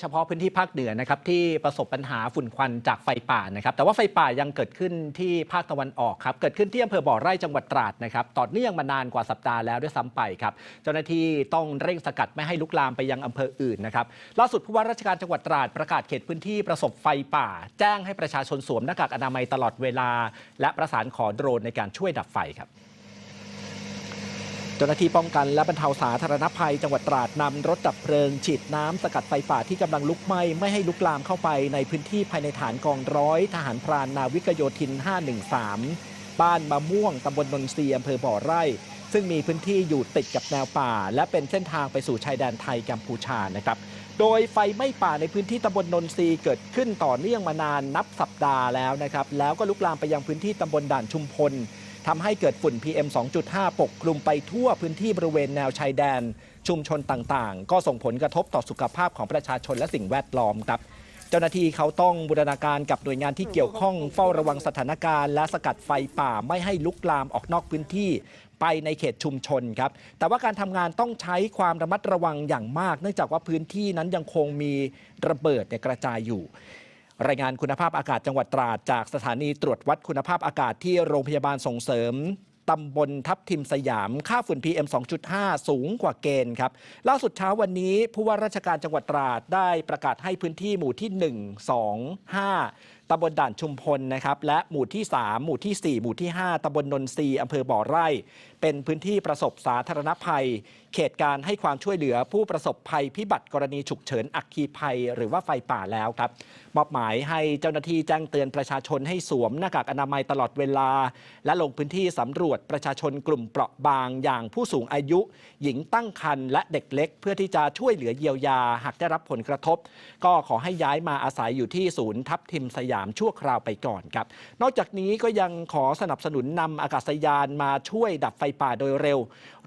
เฉพาะพื้นที่ภาคเหนือนะครับที่ประสบปัญหาฝุ่นควันจากไฟป่านะครับแต่ว่าไฟป่ายังเกิดขึ้นที่ภาคตะวันออกครับเกิดขึ้นที่อำเภอบ่อไร่จังหวัดตราดนะครับต่อเนื่องมานานกว่าสัปดาห์แล้วด้วยซ้ำไปครับเจ้าหน้าที่ต้องเร่งสกัดไม่ให้ลุกลามไปยังอำเภออื่นนะครับล่าสุดผู้ว่าราชการจังหวัดตราดประกาศเขตพื้นที่ประสบไฟป่า แจ้งให้ประชาชนสวมหน้ากากอนามัยตลอดเวลา และประสานขอโดรนในการช่วยดับไฟครับ จ้าหน้าที่ป้องกันและบรรเทาสาธารณภัย จังหวัดตราดนำรถดับเพลิง ฉีดน้ำสกัดไฟป่าที่กำลังลุกไหม้ไม่ให้ลุกลามเข้าไปในพื้นที่ภายในฐานกองร้อย ทหารพรานนาวิกโยธิน 513 บ้านมะม่วงตำบลนนทรีย์อำเภอบ่อไร่ ซึ่งมีพื้นที่อยู่ติดกับแนวป่า และเป็นเส้นทางไปสู่ชายแดนไทยกัมพูชานะครับโดยไฟไหม้ป่าในพื้นที่ตำบลนนทรีเกิดขึ้นต่อเนื่องมานานนับสัปดาห์แล้วนะครับแล้วก็ลุกลามไปยังพื้นที่ตำบลด่านชุมพล ทำให้เกิดฝุ่น PM 2.5 ปกคลุมไปทั่วพื้นที่บริเวณแนวชายแดน ชุมชนต่างๆ ก็ส่งผลกระทบต่อสุขภาพของประชาชนและสิ่งแวดล้อมครับเจ้าหน้าที่เขาต้องบูรณาการกับหน่วยงานที่เกี่ยวข้องเฝ้าระวังสถานการณ์ และสกัดไฟป่าไม่ให้ลุกลามออกนอกพื้นที่ ไปในเขตชุมชนครับ แต่ว่าการทำงานต้องใช้ความระมัดระวังอย่างมาก เนื่องจากว่าพื้นที่นั้นยังคงมีระเบิดกระจายอยู่ รายงานคุณภาพอากาศจังหวัดตราดจากสถานีตรวจวัดคุณภาพอากาศที่โรงพยาบาลส่งเสริมตำบลทับทิมสยาม ค่าฝุ่น PM 2.5 สูงกว่าเกณฑ์ครับ ล่าสุดเช้าวันนี้ ผู้ว่าราชการจังหวัดตราดได้ประกาศให้พื้นที่หมู่ที่ 1 2 5 ตำบลด่านชุมพลนะครับและหมู่ที่ 3 หมู่ทีสี่ 4 หมู่ที่ 5ตำบลนนทรีย์อำเภอบ่อไร่ เป็นพื้นที่ประสบสาธารณภัย เขตการให้ความช่วยเหลือผู้ประสบภัยพิบัติกรณีฉุกเฉินอัคคีภัย หรือว่าไฟป่าแล้วครับมอบหมายให้เจ้าหน้าที่แจ้งเตือนประชาชนให้สวมหน้ากากอนามัยตลอดเวลา และลงพื้นที่สำรวจประชาชนกลุ่มเปราะบางอย่างผู้สูงอายุ หญิงตั้งครรภ์และเด็กเล็ก เพื่อที่จะช่วยเหลือเยียวยาหากได้รับผลกระทบ ก็ขอให้ย้ายมาอาศัยอยู่ที่ศูนย์ทับทิมสยามชั่วคราวไปก่อนครับ นอกจากนี้ก็ยังขอสนับสนุนนำอากาศยานมาช่วยดับไฟป่าโดยเร็ว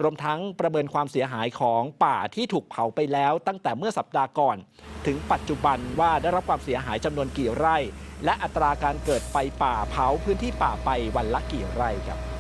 รวมทั้งประเมินความเสียหายของป่าที่ถูกเผาไปแล้ว ตั้งแต่เมื่อสัปดาห์ก่อน ถึงปัจจุบันว่าได้รับความเสียหายจำนวนกี่ไร่ และอัตราการเกิดไฟป่าเผาพื้นที่ป่าไปวันละกี่ไร่ครับ